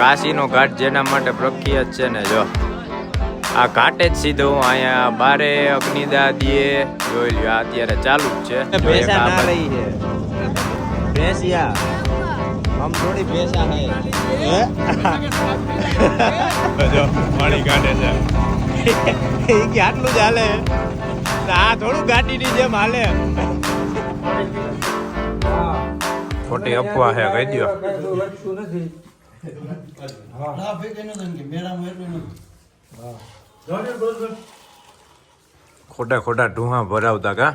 કાશીનો ઘાટ જેના માટે પ્રખ્યાત છે ને જો. આ ઘાટે જ સીધો અહીંયા બારે અગ્નિદાદીએ જોઈ લ્યો આ અત્યારે ચાલુ જ છે. ભેંસા ના આ થોડું ગાડીની જેમ હાલે. ખોટી અફવા છે કહી દો ખોટા ખોટા ઢૂંહા ભરાવતા કા?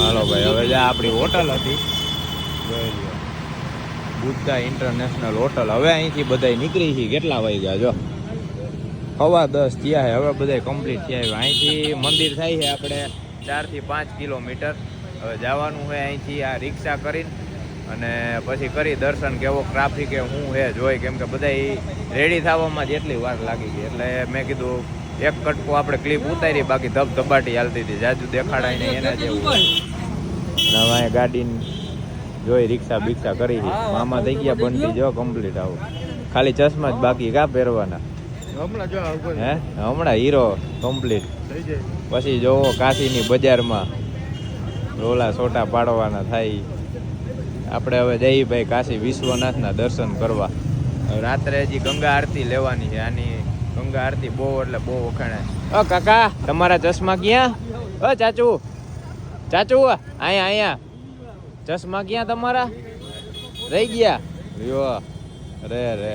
હાલો ભાઈ હવે જે આપણી હોટલ હતી. Buddha international hotel. હવે અહીંથી બધા નીકળી છે. કેટલા વાગ્યા જો સવા દસ થયા છે. હવે બધા કમ્પ્લીટ થયા છે. અહીંથી મંદિર થાય છે આપણે ચારથી પાંચ કિલોમીટર. હવે જવાનું છે અહીંથી આ રિક્ષા કરીને. અને પછી કરી દર્શન કેવો ટ્રાફિક એ હું હે જોઈ કેમ કે બધા રેડી થવામાં જેટલી વાર લાગી ગઈ. એટલે મેં કીધું એક કટકો આપણે ક્લિપ ઉતારી બાકી ધબધબાટી હાલતી હતી. જાજુ દેખાડાય નહીં એના જેવું નવા ગાડી ગાડીની જોઈ રિક્ષા બિક્ષા કરી મામા થઈ ગયા બનતી જો કમ્પ્લીટ આવું. ખાલી ચશ્મા જ બાકી કા પહેરવાના? હમણાં જો હે? હમણાં હીરો કમ્પ્લીટ પછી જોવો કાશીની બજારમાં રોલા સોટા પાડવાના થાય. આપણે હવે જઈએ ભાઈ કાશી વિશ્વનાથના દર્શન કરવા. રાત્રે હજી ગંગા આરતી લેવાની છે. આની ગંગા આરતી બહુ એટલે બહુ વખાણે. ઓ કાકા, તમારા ચશ્મા ક્યાં? ઓ ચાચુ. ચાચુ અહીંયા અહીંયા ચશ્મા ક્યાં તમારા? રહી ગયા. યો રે રે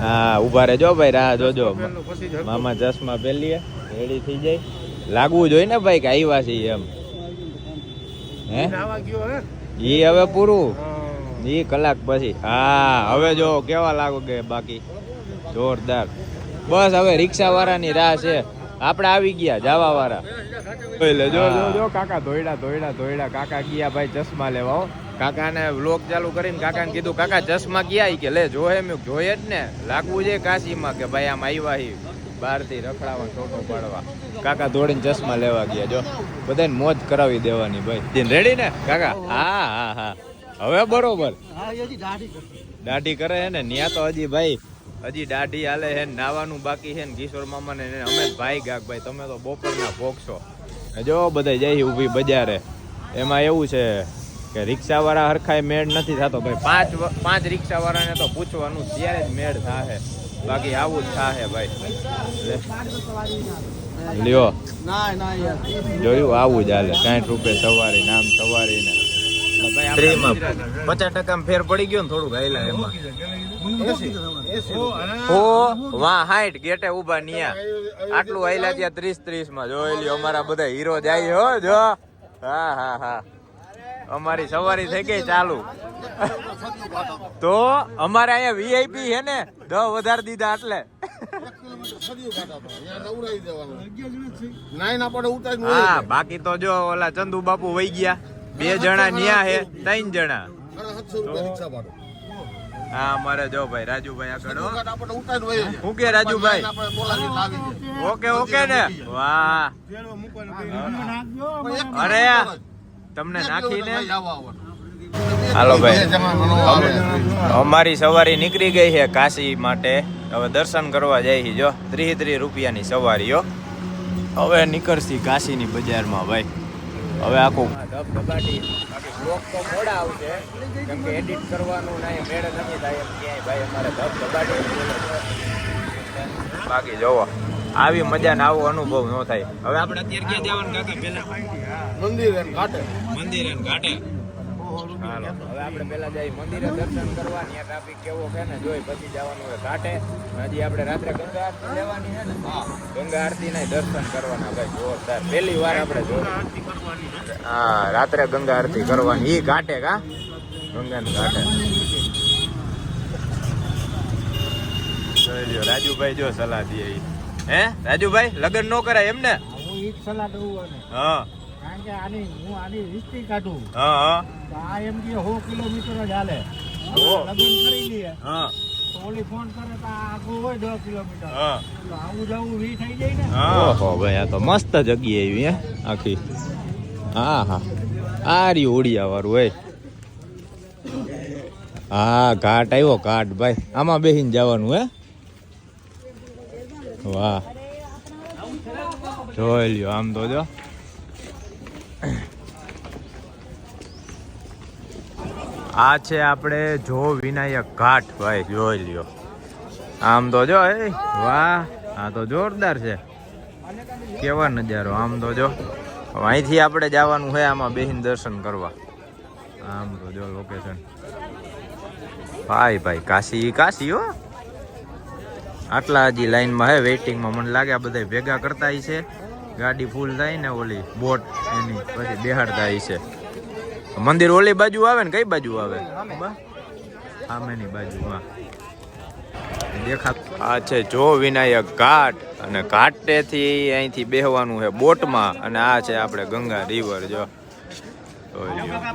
હા ઊભા રહેજો ભાઈ, રાહ જોજો. મામા ચશ્મા પહેલીએ રેડી થઈ જાય. લાગવું જોઈએ ને ભાઈ કે આવ્યા છીએ એમ. હે? ઈ હવે પૂરું? ઈ કલાક પછી. હા હવે જો કેવા લાગો કે બાકી? જોરદાર. બસ હવે રિક્ષા વાળાની રાહ છે. આપણે આવી ગયા જવા વાળા એટલે જો જો જો કાકા ધોયડા ધોયડા ધોયડા. કાકા ગયા ભાઈ ચશ્મા લેવા હો. કાકાને વ્લોગ ચાલુ કરીને કાકાને કીધું કાકા ચશ્મા ગયા ઈ કે? લે જોહે મેં જોયે જોઈએ જ ને. લાગવું છે કાશીમાં કે ભાઈ આમ આવ્યા હી બહારથી રખડાવા છોટો પાડવા. કાકા દોડીને ચશ્મા લેવા ગયા જો. બધાને મોજ કરાવી દેવાની ભાઈ. રેડી ને? કાકા હા હા. હા હવે બરોબર. દાઢી કરે. છે ને? ન્યા તો હજી ભાઈ હજી દાઢી હાલે છે ને નાવાનું બાકી છે ને કિશોર મામા ને અમે ભાઈ ગાક ભાઈ તમે તો બપોરના ભોગશો જો બધા જઈ ઊભી બજારે. એમાં એવું છે કે રિક્ષા વાળા હરખાય મેળ નથી થતો ભાઈ. પાંચ પાંચ રિક્ષા વાળાને તો પૂછવાનું ત્યારે જ મેળ થાશે બાકી આવું જ થાશે ભાઈ. લ્યો. જોયું? આવું જ હાલે. સાઠ રૂપિયા સવારી નામ સવારી ને. પચાસ ટકા ફેર પડી ગયો ને થોડુંક હાઈલા એમાં. ઓ વાહ હાઈટ ગેટે ઊભા નિયા. આટલું હાઈલા ત્યાં ત્રીસ ત્રીસમાં જોઈ લ્યો અમારા બધા હીરો જાય હો જો. હા હા હા. અમારી સવારી થઈ ગઈ ચાલુ. તો અમારે અહીંયા વીઆઈપી છે ને દ વધારે દીધા એટલે. હા બાકી તો જો ઓલા ચંદુ બાપુ વહી ગયા. બે જણા ન્યા હે ત્રણ જણા. હા મારે જો ભાઈ રાજુભાઈ આગળ હો. હું કે રાજુભાઈ? ઓકે ઓકે ને? વાહ. અરે તમને નાખીને? હાલો ભાઈ. અમારી સવારી નીકળી ગઈ છે કાશી માટે. હવે દર્શન કરવા જાય જો. ત્રીસ ત્રીસ રૂપિયાની સવારીઓ હવે નીકળશી કાશીની બજારમાં ભાઈ. હવે આખું ધબધબાટી બાકી બ્લોગ તો મોડા આવશે. કેમ કે એડિટ કરવાનું ના મેળ નથી થાય એમ ક્યાંય. ભાઈ અમારે ધબધબાટી બાકી જોવો. આવી મજા ને આવો અનુભવ ન થાય. હવે આપણે અત્યારે ક્યાં જવાનું કાકા પેલા મંદિર ઘાટે. મંદિર ઘાટે. હવે આપણે પેલા જઈ મંદિરે દર્શન કરવા ત્યાં ટ્રાફિક કેવો છે ને જોઈ પછી જવાનું હોય ઘાટે. હજી આપણે રાત્રે ગંગા આરતી લેવાની છે ને ગંગા આરતી ના દર્શન કરવાના ભાઈ જોરદાર. પહેલી વાર આપણે જોયું હા રાત્રે ગંગા આરતી કરવાની. ઈ ઘાટે કા? ગંગા ઘાટે. રાજુભાઈ જો સલાહ દે હે? રાજુભાઈ લગ્ન નો કરાય એમને? હું ઈ સલાહ દઉં હા. કારણ કે આની હું આની હિસ્ટ્રી કાઢું. હા હા. તો આ એમ કે સો કિલોમીટર જ હાલે. ઓહો. કરી લઈએ. હા. તો ઓલી ફોન કરે તો આ હોય દસ કિલોમીટર. હા. તો આવું જવું વી થઈ જાય ને. ઓહો ભાઈ આ તો મસ્ત જગ્યા એવી હે આખી. હા હા. આ ઓડિયા વાળું હોય હા ઘાટ આવ્યો ઘાટ ભાઈ. આમાં બેસીને જવાનું હે. વાહ. જોઈ લ્યો આમ તો જો. આ છે આપણે જો વિનાયક ઘાટ, ભાઈ, જોઈ લ્યો. આમ તો જો, એ, વાહ, આ તો જોરદાર છે. કેવા નજારો, આમ તો જો. અહીંથી આપણે જવાનું છે આમાં બેહીન દર્શન કરવા. આમ તો જો લોકેશન ભાઈ ભાઈ, કાશી કાશી, હો. આટલા હજી લાઈનમાં હે વેઇટિંગમાં મને લાગે આ બધા ભેગા કરતા હશે. ગાડી ફૂલ થાય ને ઓલી બોટ એની, પછી બેહાડતા છે. મંદિર ઓલી બાજુ આવે ને, કઈ બાજુ આવે? સામેની બાજુમાં. દેખા આ છે જો વિનાયક ઘાટ, અને ઘાટેથી અહીંથી બેહવાનું છે બોટમાં, અને આ છે આપણે ગંગા રિવર જો.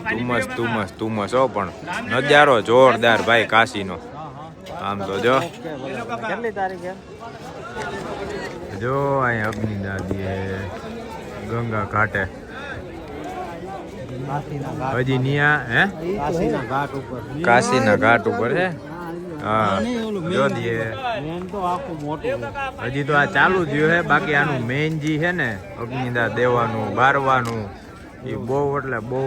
ધુમ્મસ ધુમ્મસ ધુમ્મસ, હો, પણ નજારો જોરદાર ભાઈ કાશીનો. આમ તો જો. કેટલી તારીખે? જો અહીં અગ્નિ દાદીએ ગંગા ઘાટે. હજી નિયા હે? કાશીના ઘાટ ઉપર. કાશીના ઘાટ ઉપર છે હા. જો દીએ. હજી તો આ ચાલુ જ છે બાકી આનું મેઇન જે છે ને અગ્નિદા દેવાનું બારવાનું એ બહુ એટલે બહુ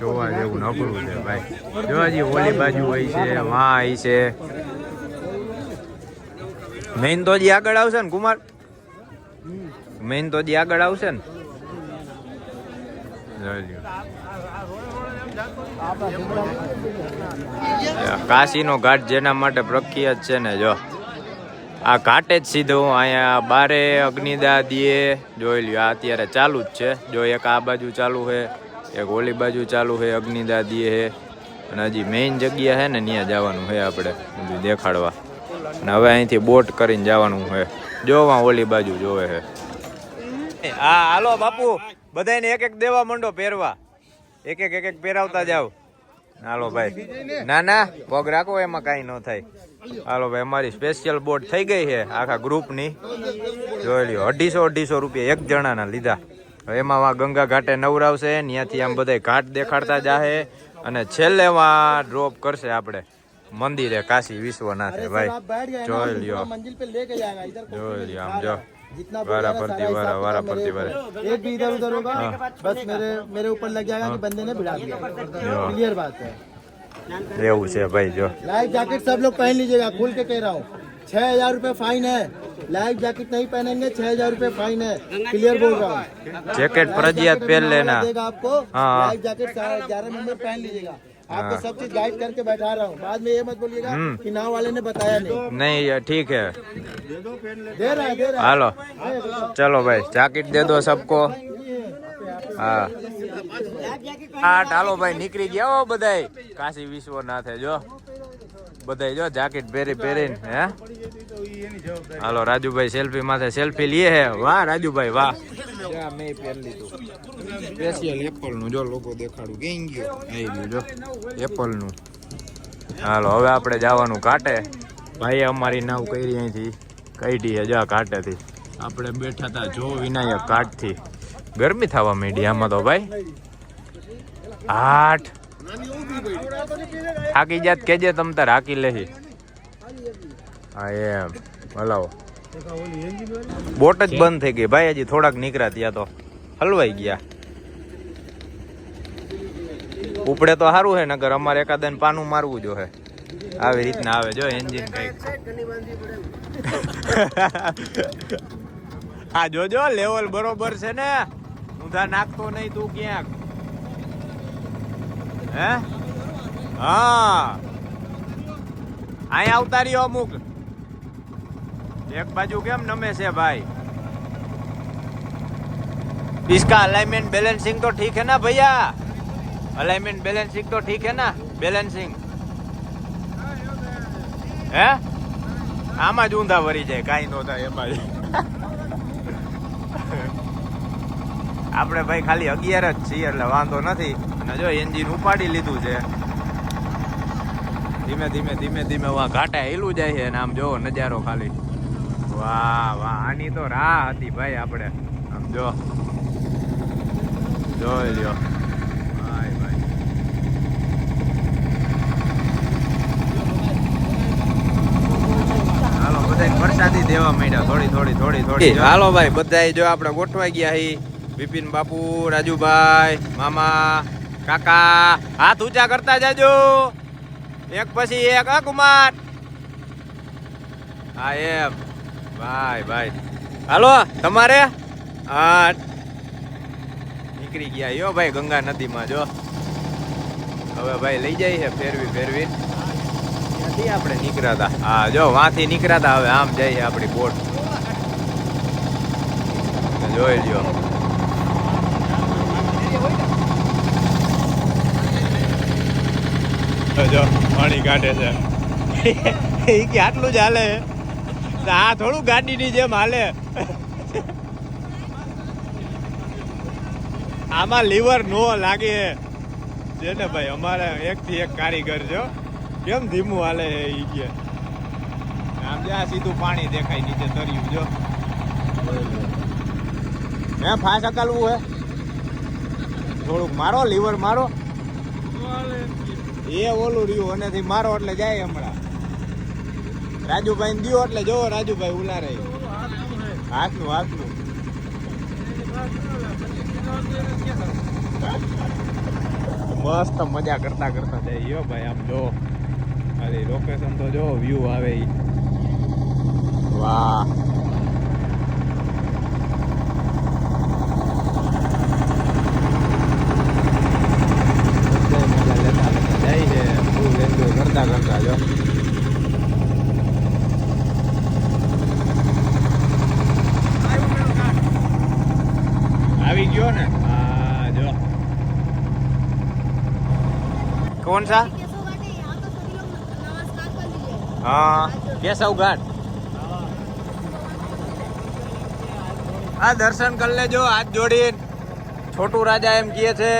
જોવા જેવું નબળું છે ભાઈ. જો હજી ઓલી બાજુ હોય છે વાં હોય છે. મેઇન તો હજી આગળ આવશે ને, કુમાર? મેઇન તો હજી આગળ આવશે ને. કાશીનો ઘાટ જેના માટે પ્રખ્યાત છે ને, જો. આ ઘાટે જ સીધો અહીંયા બારે અગ્નિદા દીએ જોઈ લ્યો, આ અત્યારે ચાલુ જ છે. જો એક આ બાજુ ચાલુ છે એક ઓલી બાજુ ચાલુ છે અગ્નિદાદીએ છે અને હજી મેઇન જગ્યા છે ને ત્યાં જવાનું છે આપણે દેખાડવા. અને હવે અહીંથી બોટ કરીને જવાનું છે. જોવા ઓલી બાજુ જોવે છે. હા, હાલો બાપુ. બધાને એક એક દેવા માંડો પહેરવા. એક એક એક એક પહેરાવતા જાવ હાલો ભાઈ. ના ના, પગ રાખો, એમાં કાંઈ ન થાય. હાલો ભાઈ, અમારી સ્પેશિયલ બોટ થઈ ગઈ છે આખા ગ્રુપની જોઈ લ્યો, અઢીસો અઢીસો રૂપિયા એક જણાના લીધા. એમાં ગંગા ઘાટે નવરાવશે ત્યાંથી આમ બધા ઘાટ દેખાડતા જાહે. અને છેલ્લે વા ડ્રોપ કરશે આપણે. મંદિરે કાશી વિશ્વનાથે ભાઈ જોઈ લ્યો मंजिल पे लेके जाएगा इधर જોઈ લ્યો આમ જો जितना વારા बोलेगा ફરતી सारा વારા हिसाब વારા मेरे ફરતી વારા ऊपर। एक भी इधर उधर होगा बस मेरे मेरे ऊपर लग जाएगा कि बंदे ने भिड़ा दिया क्लियर बात है એવું છે ભાઈ જો लाइफ जैकेट सब लोग पहन लीजिएगा खुल के कह रहा हूँ छह हजार रूपए फाइन है लाइफ जैकेट नहीं पहनेंगे छह हजार रूपए फाइन है क्लियर बोल रहा हूँ जैकेट फर्जियात पहन लेना देगा आपको हाँ। लाइफ जैकेट ग्यारह नंबर पहन लीजिएगा आपको सब चीज गाइड करके बैठा रहा हूँ बाद में ये मत बोलिएगा हम्म। कि नाव वाले ने बताया नहीं નહીં ये ठीक है दे रहा है दे रहा है હાલો ચલો ભાઈ જાકેટ દે દો સબકો હા હા ચાલો ભાઈ નીકળી ગયા હો બધાય કાશી વિશ્વનાથે જો બધાય જો જાકેટ પહેરી પહેરીને હે? હાલો રાજુભાઈ સેલ્ફી માથે સેલ્ફી લીએ હે. વાહ રાજુભાઈ વાહ. મેં પહેરી લીધું. સ્પેશિયલ એપલનું જો લોકો દેખાડું. કેમ ગયો. આવી ગયું જો એપલનું. હાલો હવે આપણે જવાનું કાટે ભાઈ અમારી નાવ કરી અહીંથી કઈડી છે જા કાટેથી આપણે બેઠા હતા જો વિનાયક કાઠથી ગરમી થવા માંડી આમાં તો ભાઈ. આઠ. થાકી જાત કેજે તમ તાર હાકી લેહી. હા, એમ. હલાવો. બોટ જ બંધ થઈ ગઈ. ભાઈ, હજી થોડાક નીકળ્યા ત્યાં તો. હલવાઈ ગયા. ઉપડે તો સારું હે નગર અમારે એકાદન પાનું મારવું જો હે આવી રીતના આવે. જો એન્જિન કંઈક. હા જોજો લેવલ બરોબર છે ને. ઊંધા નાખતો નહીં તું ક્યાંક. હે? હા અહીંયા આવતા રહ્યો અમુક એક બાજુ કેમ નમે છે ભાઈ इसका अलाइनमेंट बैलेंसिंग तो ठीक है ना भैया अलाइनमेंट बैलेंसिंग तो ठीक है ना बैलेंसिंग હે આમાં જ ઊંધા વરી જાય કાંઈ ન થાય એમાં જ આપણે ભાઈ ખાલી અગિયાર જ છીએ એટલે વાંધો નથી અને જો એન્જિન ઉપાડી લીધું છે ધીમે ધીમે ધીમે ધીમે વાહ હેલું જાય છે અને આમ જો નજારો ખાલી. વાહ વાહ, આની તો રાહ હતી ભાઈ આપણે. આમ જો. જોઈ લ્યો. વરસાદી દેવા માંડ્યા. થોડી થોડી થોડી થોડી. હાલો ભાઈ બધા જો આપણે ગોઠવાઈ ગયા હી. બિપિન બાપુ, રાજુભાઈ, મામા, કાકા. હાથ ઊંચા કરતા જાજો. એક પછી એક, હા, કુમાર? હા, એમ. ભાઈ ભાઈ. હાલો, તમારે? હા. નીકળી ગયા. યો ભાઈ, ગંગા નદીમાં, જો. હવે ભાઈ લઈ જાય છે, ફેરવી ફેરવી. નથી આપણે નીકળ્યા હતા હા, જો, વાંથી નીકળ્યા હતા હવે આમ છે આપણી બોટ. જોઈ લ્યો. જો પાણી કાઢે છે. એ કે આટલું જ હાલે. આ થોડું ગાડીની જેમ હાલે. આમાં લીવર નો લાગે. છે ને ભાઈ, અમારે એક થી એક કારીગર છો કેમ ધીમું હાલે છે ઈ કે. આમ જ્યાં સીધું પાણી દેખાય નીચે તર્યું જો. હે, ફાસ અકાલવું હે? થોડુંક મારો, લીવર મારો. એ ઓલું રહ્યું અને મારો એટલે જાય હમણાં. રાજુભાઈ ને દ્યો એટલે જોવો રાજુભાઈ ઉલારે. હાથનું હાથનું. મસ્ત મજા કરતા કરતા જાય. યો ભાઈ, આમ જો. અરે લોકેશન તો જો વ્યૂ આવે વાહ બધાય મજા લેતા લેતા જાય છે ફૂલ એન્જોય કરતા કરતા જો આવી ગયો ને હા જો કોણ સા હા કેશવ ઘાટ આ દર્શન કરી લેજો હાથ જોડીને. છોટું રાજા એમ કહે છે.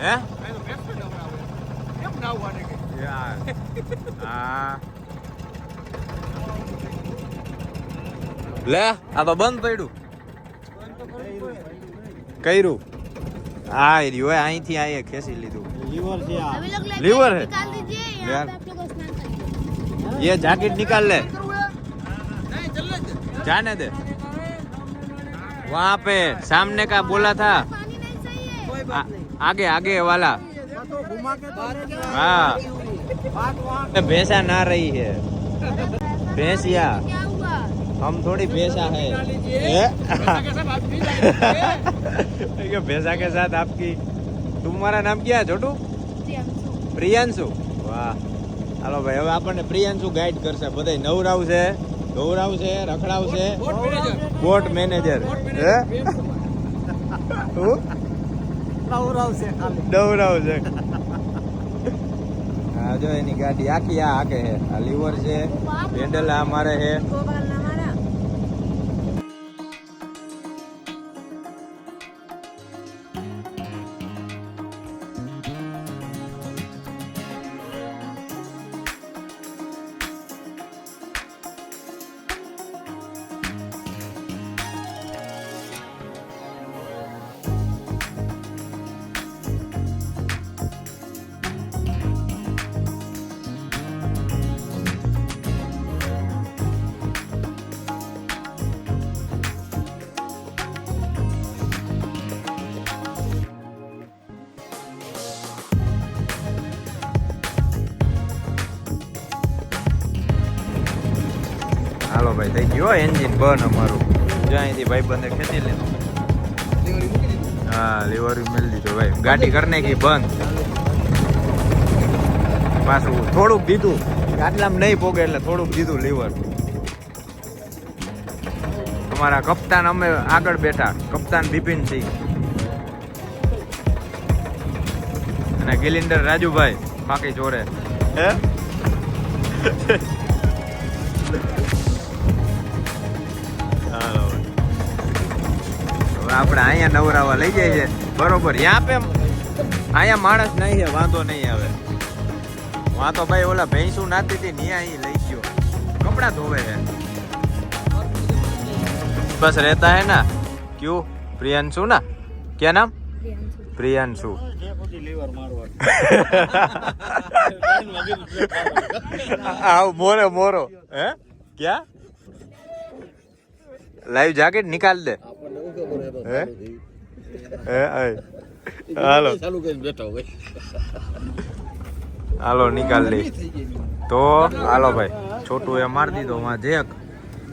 હે? લે આ તો બંધ પડ્યું કર્યું આ એ રહ્યું હોય અહીંથી આ ખેંચી લીધું લીવર છે આ अभी लोग लेके लीवर है? निकाल दीजिए यहाँ यार। पे आप लोग स्नान करिए ये जैकेट निकाल ले जाने दे वहाँ पे सामने का बोला था पानी नहीं सही है आ, आगे आगे वाला हाँ भैंसा ना रही है भैंसिया क्या हुआ हम थोड़ी भैंसा है ये भैंसा के साथ आपकी तुम्हारा नाम क्या है छोटू जी हम सो પ્રિયાંશુ વાહ હાલો ભાઈ હવે આપણને પ્રિયાંશુ ગાઈડ કરશે બધા નવરાવશે ગૌરાવશે રખડાવશે બોટ મેનેજર હે હું નવરાવશે ખાલી ડવરાવશે હા જો એની ગાડી આખી આ હાકે છે. આ લીવર છે પેન્ડલ આ મારે છે. થઈ ગયો એન્જિન બંધ અમારું. જો અહીંથી ભાઈ બંને ખેંચી લીધું. હા લીવર મેળ દીધો ભાઈ. ગાડી કરી નાખી, બંધ. પાછું થોડુંક દીધું. આટલામાં નહીં પોગે એટલે થોડુંક દીધું લીવર અમારા કપ્તાન અમે આગળ બેઠા. કપ્તાન બિપિન સિંહ. અને ગિલિન્ડર રાજુભાઈ, બાકી જોડે. હે? આપણે અહીંયા નવરાવા લઈ જાય છે. બરોબર ત્યાં પે અહીંયા માણસ નહીં છે વાંધો નહીં આવે. વાં તો ભાઈ ઓલા ભેંસું નાતી હતી ન્યા અહીં લઈ ગયો. કપડાં ધોવે છે. બસ રહેતા હે ના? ક્યુ? પ્રિયાંશુ ના? ક્યાં નામ? પ્રિયાંશુ. આવ મોરો મોરો. હે? ક્યાં? લાઈવ જાકેટ નિકાલ દે હે હે. હાલો હાલો નિકાલ દે તો હાલો ભાઈ છોટું એ મારી દીધો માં જેક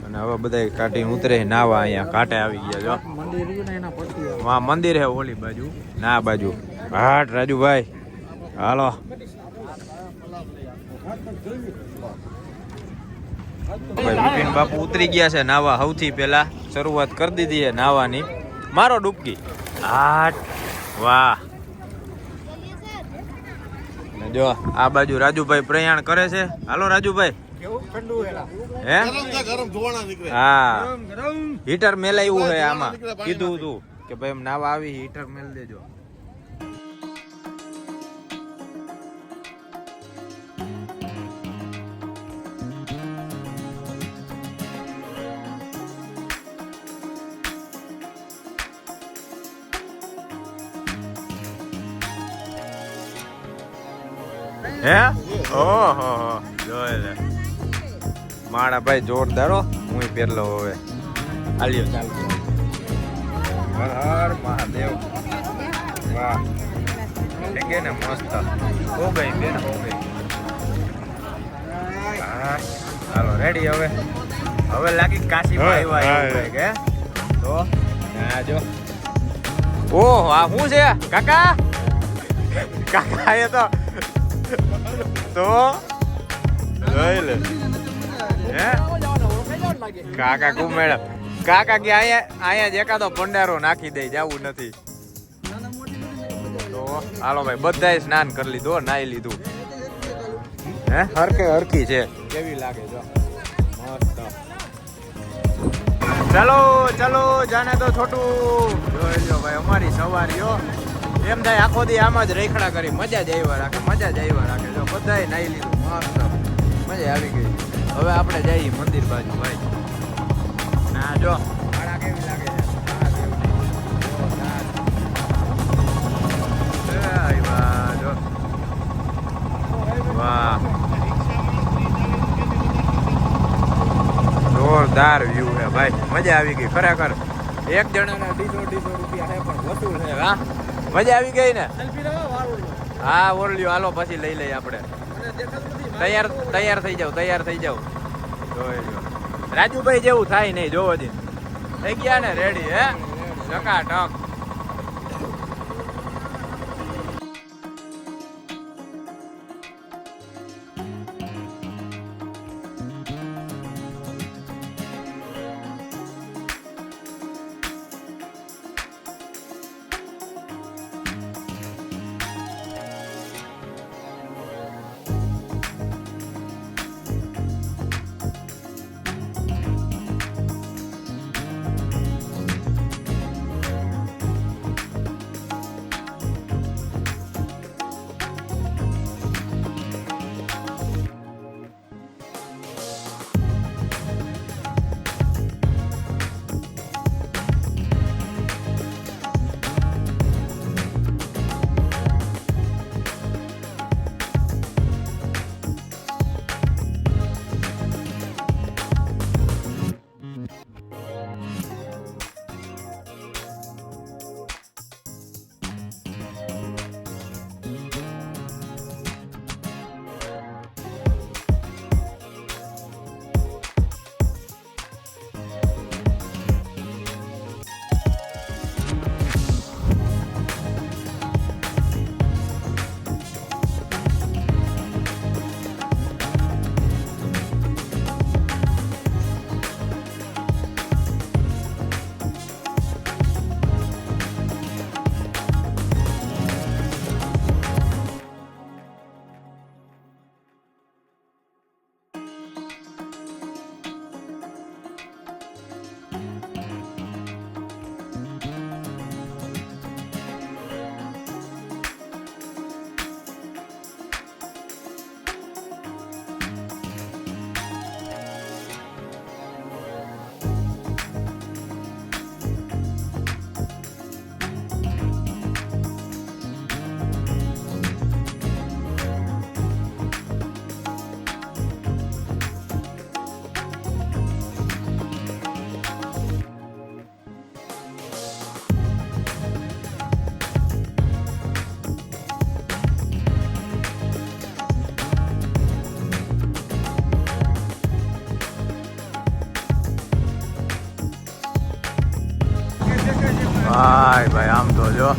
અને હવે બધા કાઢી ઉતરે નાવા અહીંયા કાંટે આવી ગયા જો માં મંદિર હે ઓલી બાજુ ના બાજુ હાટ રાજુભાઈ હાલો ભાઈ બાપુ ઉતરી ગયા છે નાવા. સૌથી પહેલા શરૂઆત કરી દીધી છે નાવાની. મારો ડૂબકી. આઠ વાહ. જો આ બાજુ રાજુભાઈ પ્રયાણ કરે છે. હાલો રાજુભાઈ. હે? હા. હીટર મેલાયું છે આમાં. કીધું તું કે ભાઈ એમ નાવા આવી હીટર મેલ દેજો. હે? ઓહો જોઈ લે. મારા ભાઈ જોરદાર હો. હું પહેરલો હવે. આલ્યો ચાલુ. હર હર મહાદેવ. વાહ. ગઈ ને મસ્ત. હો ગઈ બેન હો ગઈ. હાલો રેડી હવે. હવે લાગી કાશી આવ્યા એવું તો આ જો. ઓહ આ શું છે? કાકા? કાકા એ તો તો જોઈ લે. હે? કાકા કુમેળ કાકા કે અહીંયા અહીંયા જ એકાદો ભંડારો નાખી દે, જવું નથી. તો હાલો ભાઈ, બધાય સ્નાન કરી લીધું નાહી લીધું. હે? હરકે હરકી છે. કેવી લાગે જો. મસ્ત. ચાલો, ચલો જાને તો છોટું. જોઈ લો ભાઈ, અમારી સવારીઓ. એમ થાય આખો દી આમ જ રેખડા કરી મજા જ આવ્યા રાખે મજા જ આવ્યા રાખે. જો બધાય નાહી લીધું મસ્ત. મજા આવી ગઈ. હવે આપણે જઈએ મંદિર બાજુ ભાઈ. ના જો. ભાડા કેવી લાગે છે. વાહ, જોરદાર વ્યૂ છે ભાઈ. મજા આવી ગઈ ખરેખર. એક જણાના ડીસો ડીસો રૂપિયા છે પણ વસૂલ છે હા મજા આવી ગઈ ને? હા ઓરલ્યો હાલો પછી લઈ લઈએ આપણે. તૈયાર તૈયાર થઈ જાવ તૈયાર થઈ જાવ રાજુભાઈ જેવું થાય નહીં જોવો દી થઈ ગયા ને રેડી હે? ટકા ભાઈ ભાઈ, આમ તો જો.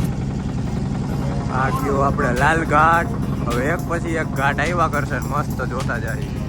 આ ગયો આપણે લાલ ઘાટ હવે એક પછી એક ઘાટ આવ્યા કરશે મસ્ત જોતા જાય.